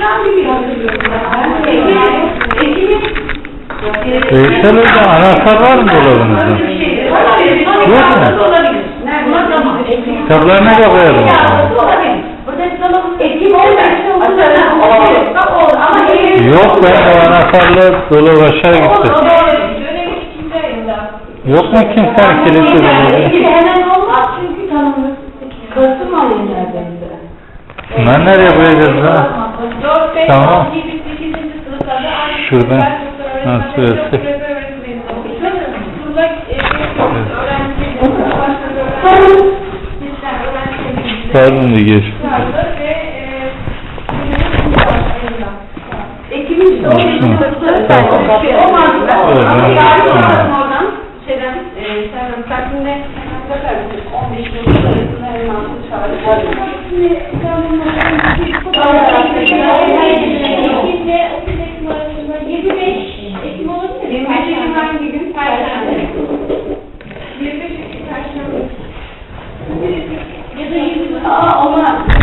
falan gibi hatırlıyorum ben. Ekim, Ekim'in Veysel Hoca anahtar var mı dolabınızda? Yok mu? Kitaplarına da koyalım. o zaman. Ekim 15'te ama Eylül- Yok ben o anahtarla dolap aşağı gitti. Yok mu kimsenin kilitli dolabı? Hemen olmaz çünkü tanımız. Kasım ayındaydı. Bunlar nereye koyacağız ha? Tamam. Şuradan nasıl versek? Pardon da geç. Ekim'in işte o Tamam. O mantıkla. Evet, Ama evet. yardım Tamam. alalım oradan. Şeyden, e, Serhan mısın? 15 gün arasında hemen altı hangi gün? Perşembe. 25 Ekim Perşembe. Aa, onlar